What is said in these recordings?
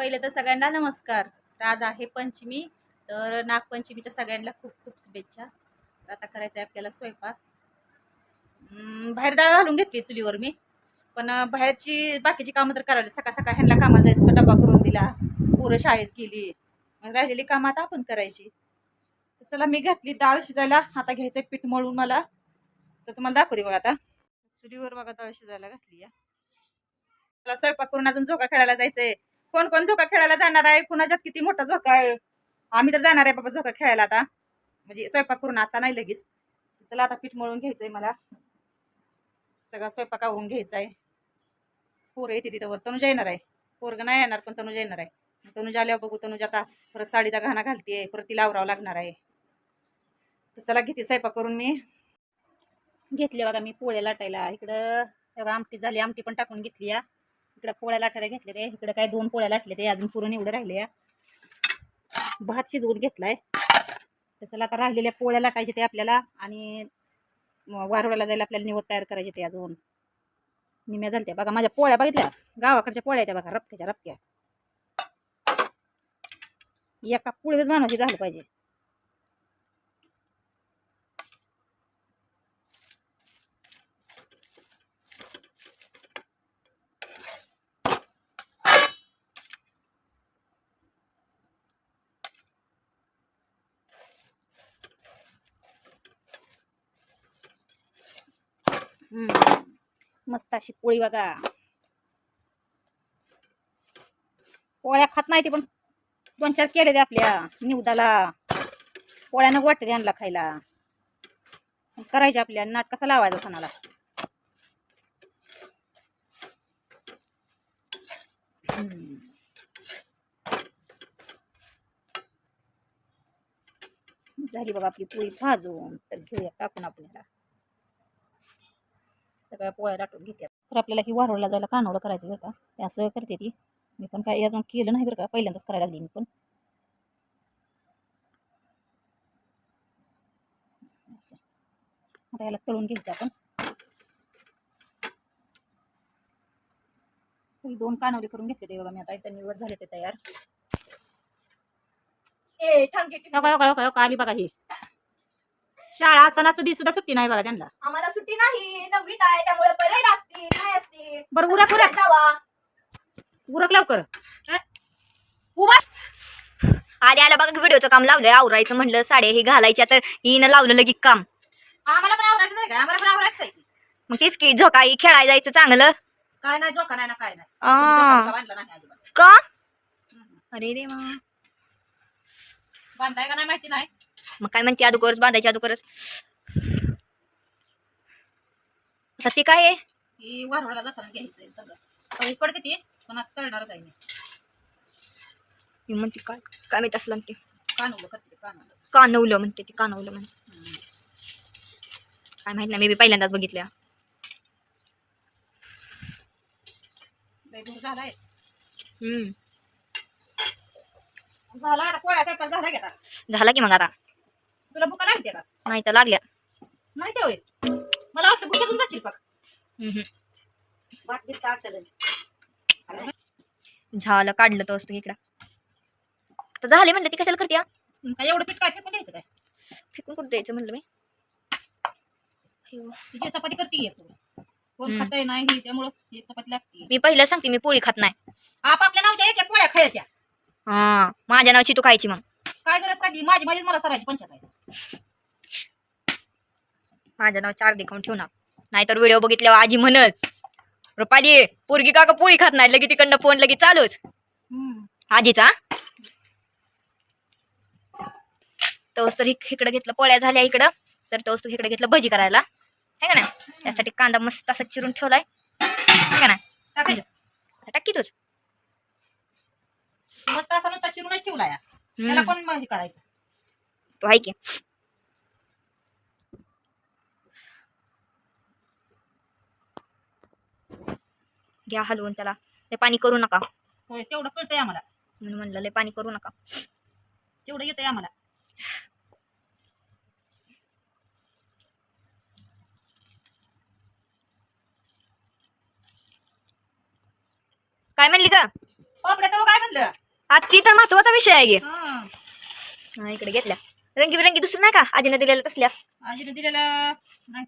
पहिले तर सगळ्यांना नमस्कार. तर आज आहे पंचमी तर नागपंचमीच्या सगळ्यांना खूप खूप शुभेच्छा. तर आता करायचं आहे आपल्याला स्वयंपाक. बाहेर डाळ घालून घेतली चुलीवर मी. पण बाहेरची बाकीची कामं तर करायला सकाळ सकाळ ह्यांना कामाला जायचं तर डबा करून दिला. पोरं शाळेत गेली. मग राहिलेली कामं आता आपण करायची. चला मी घातली डाळ शिजायला. आता घ्यायचं पीठ मळून मला. तर तुम्हाला दाखवते बघा आता. चुलीवर बघा डाळ शिजायला घातली या मला स्वयंपाक करून अजून झोका खेळायला जायचंय. कोण कोण झोका खेळायला जाणार आहे? कुणाच्यात किती मोठा झोका आहे? आम्ही तर जाणार आहे बाबा झोका खेळायला आता. म्हणजे स्वयंपाक करून आता नाही लगेच. चला आता पीठ मळून घ्यायचंय मला. सगळा स्वयंपाक आवरून घ्यायचा आहे पोरं येते तिथं वर. तनुजा येणार आहे. पोरग नाही येणार पण तनुजा येणार आहे. तनुजा आल्यावर बघू तनुजा आता परत साडीचा घाणा घालते परत तिला आवरावं लागणार आहे. तर चला घेते स्वयंपाक करून मी. घेतले बघा मी पोळ्या लाटायला. इकडं बघा आमटी झाली. आमटी पण टाकून घेतली या. इकडं पोळ्या लाटायला घेतले ते इकडं काय दोन पोळ्या लाटले ते अजून पुरण एवढं राहिले भात शिजवून घेतलाय. तसं आता राहिलेल्या पोळ्या लाटायचे ते आपल्याला आणि म- जायला आपल्याला निवड तयार करायचे ते अजून. निम्या झाल्या बघा. माझ्या पोळ्या बघितल्या? गावाकडच्या पोळ्या त्या बघा रपक्याच्या रपक्या. एका पुळेच माणूस झालं पाहिजे. मस्त अशी पोळी बघा. पोळ्या खात नाही ते पण. दोन चार केले ते आपल्या निवदाला. पोळ्यानं वाटते त्यांना खायला. करायचे आपल्या. नाट कसा लावायचा सणाला? झाली बघा आपली पोळी. भाजून तर घेऊया टाकून आपल्याला. सगळ्या पोळ्या लाटून घेते तर आपल्याला ही वारोळला जायला कानवलं करायचं बरं का? हे असं करते ती. मी पण काय अजून केलं नाही बरं का? पहिल्यांदाच करायला लागली मी पण. आता याला तळून घ्यायचं आपण. दोन कानवले करून घेतले ते बघा मी. आता इथं निवड झाले ते तयार. ए थांब का, आली बघा ही. शाळा असताना सुद्धा सुट्टी नाही बघा त्यांना. आम्हाला नाही नववीत आहे त्यामुळे परेड असते काय असते बरं उरक उरक. जावा. उरक लवकर. उभा. आल्या आल्या बघा व्हिडिओचं काम लावलंय. आवरायचं म्हणलं साड्या ही घालायच्या तर हिनं लावलं लगेच काम. आम्हाला पण आवरायचं नाही का? आम्हाला पण आवरायचं आहे की. मग तेच की झोकाई खेळायला जायचं चांगलं. काय नाही जोका नाही ना काय नाही. आ. बांधला नाही अजिबात. का? अरे रे मग बांधाय का नाही माहिती नाही. मग काय म्हणते अदुकरच बांधायची अदुकरच आता ते काय आहे? ही जाताना सगळं. हे पडते ती पण आता काही नाही. म्हणते काय काय माहीत असलं ते कानवलं करते कानवलं. कानवलं म्हणते ते कानवलं म्हणते. काय माहीत नाही मी बी पहिल्यांदाच बघितल्या. लय दूर झालाय. हम्म. झाला आता पोळ्या स्वयंपाक झाला की आता. झाला की मग आता. तुला भुका लागते का नाही तर लागल्या. नाही ते होय? मला वाटतं भुक्यातून जाशील पाक हम्म. भात बीत का असेल? झालं काढलं तर वस्तू इकडं. आता झाले म्हणलं ती कशाला करते हा? काय एवढं पीठ काय फेकून द्यायचं काय? फेकून कुठं द्यायचं म्हणलं मी अय्यो. चपाती करते तू. कोण हम्म. खाताय नाही त्यामुळं ही चपाती लागते मी पहिलं सांगते मी पोळी खात नाही. आपापल्या नावच्या एक एक पोळ्या खायच्या. हा माझ्या नावची तू खायची मग. काय गरज चालली? माझी माझीच मला सरायची पंचायत आहे. माझं नाव चार देखून ठेवणार? नाहीतर व्हिडिओ बघितल्यावर आजी म्हणत रुपाली पोरगी का पोळी खात नाही लगे तिकडनं फोन लगे चालूच. आजीचा? तोच तर इक- इकडं घेतलं पोळ्या झाल्या इकडं तर तोच तू इकडे घेतलं भजी करायला. आहे का नाही? त्यासाठी कांदा मस्त असा चिरून ठेवलाय. आहे का नाही? टाक तूच. मस्त असा नुसता चिरूनच ठेवला या त्याला हम्म. पण मग हे करायचं? तो आहे की. घ्या हलवून त्याला. ते पाणी करू नका. होय तेवढं कळतंय आम्हाला. म्हणून म्हणलं लय पाणी करू नका. तेवढं येतंय आम्हाला. काय म्हणली का बापरे तर काय म्हणलं? आज ती तर महत्त्वाचा विषय आहे गे. हा. इकडे घेतल्या. रंगीबिरंगी दुसरं नाही का? आजीने दिलेलं तसल्या. आजीने दिलेला नाही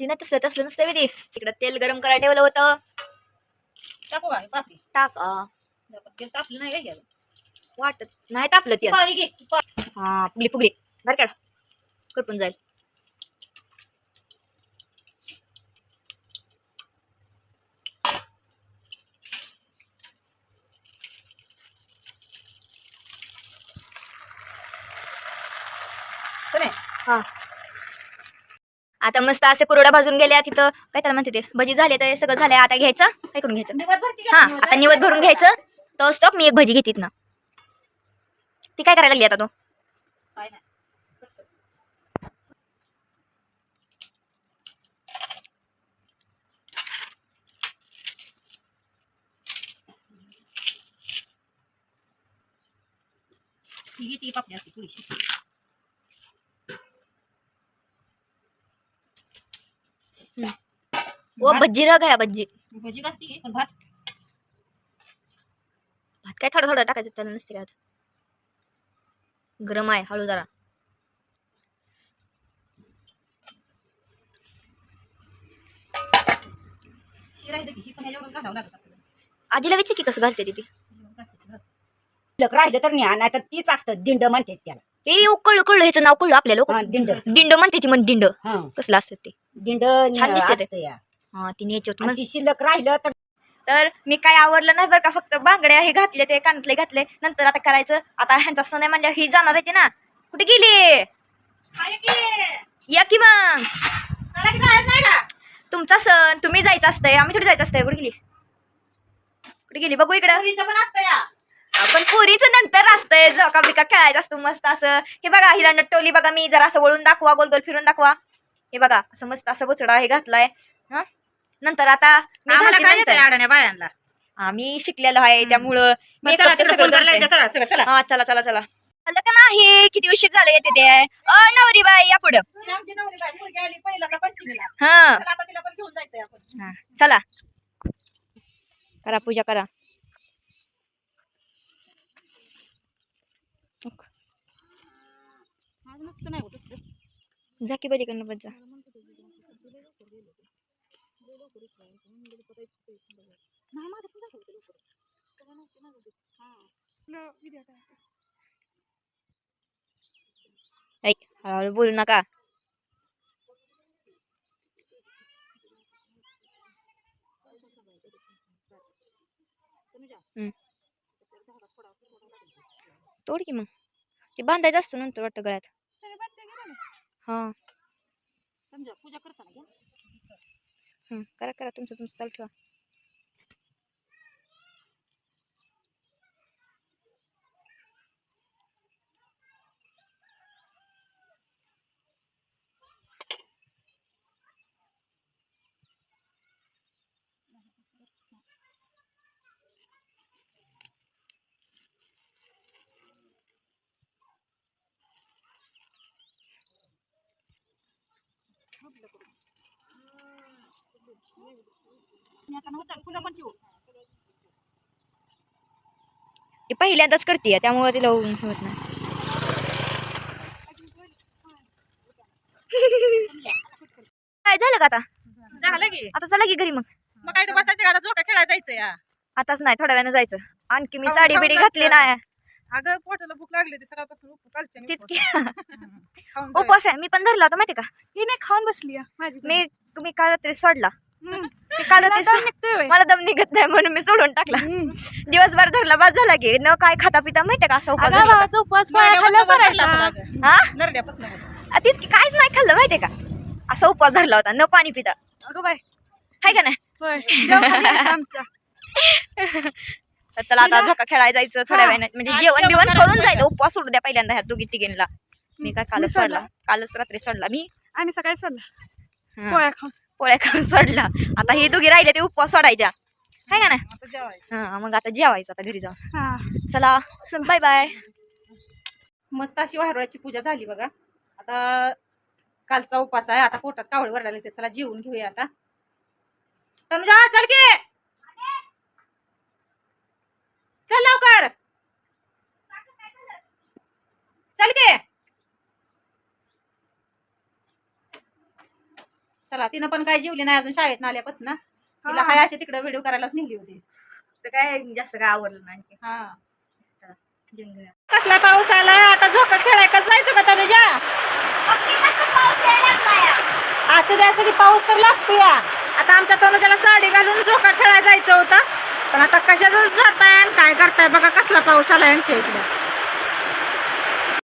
नाही तसलं तसलं नसतं ते. इकडं तेल गरम करायला ठेवलं होतं. टाकू काय पापी टाक तेल तापलं नाही काय घ्यायला वाटत नाही तापलं तेल. पाणी घे तू पा- हा फुगली फुगली बरं काढ. करपून जाईल. कोणी? हा. आता मस्त असे कुरड्या भाजून गेल्या तिथं. काय त्याला म्हणते ते? भजी झाले तर सगळं झालंय. आता घ्यायचं? काय करून घ्यायचं? हा आता निवत भरून घ्यायचं. तो स्टॉक मी एक भजी घेतीत ना ती काय करायला लागली आता तू? ती पापडी असते थोडीशी. ओ भज्जी रग आहे भज्जी। भजी घालती घे पण भात? भात काय थोडं थोडं टाकायचं त्याला नसते काय गरम आहे हळू जरा. आजीला विचार की कसं घालते ती राहिलं तर न्या नाही तर तीच असतं दिंड म्हणतात त्याला. ओ, कळलं कळलं ह्याचं नाव कळलं आपल्याला हा, दिंड. दिंड म्हणते ती म्हण दिंड. हा. कसलं असतं ते? दिंड छान दिसते ते. या. तिने याच्यावर आणि म्हण- ती शिल्लक राहिलं तर तर मी काय आवडलं नाही बरं का फक्त बांगड्या हे घातले ते कानातले घातले. नंतर आता करायचं आता ह्यांचा सण आहे म्हणजे ही जाणार आहे ना. कुठे गेली? या की मग? तुमचा सण तुम्ही जायचं असतंय आम्ही थोडी जायचं असतंय. कुठे गेली? कुठे गेली? बघू इकडं. पण पोरीचं नंतर असतंय. झोका बिका खेळायचं असतो मस्त असं. हे बघा हिला नटवली बघा मी. जरा असं वळून दाखवा गोल गोल फिरून दाखवा. हे बघा असं मस्त असं बुचडा हे घातलाय. हा? नंतर आता मी आम्हाला काय. येतंय अडाण्या बायांना? आम्ही शिकलेलो आहे त्यामुळं मग चला फक्त तिकडे सगळं फोन करायला करते. चला चला चला. हा चला चला चला. आलं का नाही? किती उशीर झालं येते ते. अ नवरी बाई या पुढं. आमची नवरी बाई मुलगी आली पहिल्यांदा पंचमीला. हा. चला आता तिला पण घेऊन जायचंय आपण. हा, चला. करा पूजा करा. आज मस्त नाही होत असतं. जा की बलीकडनं बस जा. नाही माझं पण झालं होतं लवकर. तेव्हा नव्हती ना. हा. हळूहळू बोलू नका. तोड की मग ते बांधायचं असतो नंतर वाटतं गळ्यात सगळे. हा समजा पूजा करताना. हं, करा करा तुमचं तुमचं चालू ठेवा मी आता नव्हतं पूजा पण ठेवू. ती पहिल्यांदाच करते त्यामुळे तिला होत नाही. काय झालं का आता? झालं की. आता चला की घरी मग. मग काय तर बसायचं का? आता झोका खेळायला जायचं या. आताच नाही थोड्या वेळानं जायचं. आणखी मी साडी बिडी घातली. नाही. अगं पोटाला भूक लागली ती सकाळपासून उप- कालच्या तीच की खाऊन जाऊया. उपवास आहे मी पण धरला होता माहिती का? ही नाही खाऊन बसली माझी मी मी काल रात्री सोडला. काल रात्री मला दम निघत नाही म्हणून मी सोडून टाकला. दिवसभर धरला बाद झाला की न काय खाता पिता माहितीये का? असा उपवास धरला. होता. हा? नरड्यापासून आ, तेच की काहीच नाही खाल्लं माहितीये का? असा उपवास धरला होता न पाणी पिता. अगं बाय हाय का नाही? तर चला आता झोका खेळायला जायचं थोड्या वेळाने. म्हणजे जेवण जेवण बिवण करून जायचं. उपवास सोडू द्या पहिल्यांदा ह्या दोघी तिघींना मी काय कालच सोडला? कालच रात्री सोडला. मी? आणि सकाळी सोडला. हा. पोळ्या खाऊन पोळ्या खाऊन सोडला. आता हे दोघे राहिले ते उपवास सोडायच्या. हाय का ना मग आता जेवायचं आता घरी जाऊ चला बाय बाय मस्त अशी वारुळाची पूजा झाली बघा. आता कालचा उपास आहे आता पोटात कावळ वर नाही चला जेवून घेऊया आता. तनुजा चल गे चल लवकर. चल गे तिनं पण काय जेवली नाही अजून शाळेत आल्यापासून. तिला हा. हायाच्या तिकडे व्हिडिओ करायलाच नेली होती. तर काय जास्त काय आवडलं नाही आणखी. हा. चला. कसला पाऊस आलाय? आता झोका खेळायला जायचं का तनुजा. असं द्या असं पाऊस तर लागतो या आता आमच्या तनुजाला साडी घालून झोका खेळायला जायचं होतं. पण आता कशाच जाताय आणि काय करताय? बघा कसला पाऊस आलाय आमच्या इकडे.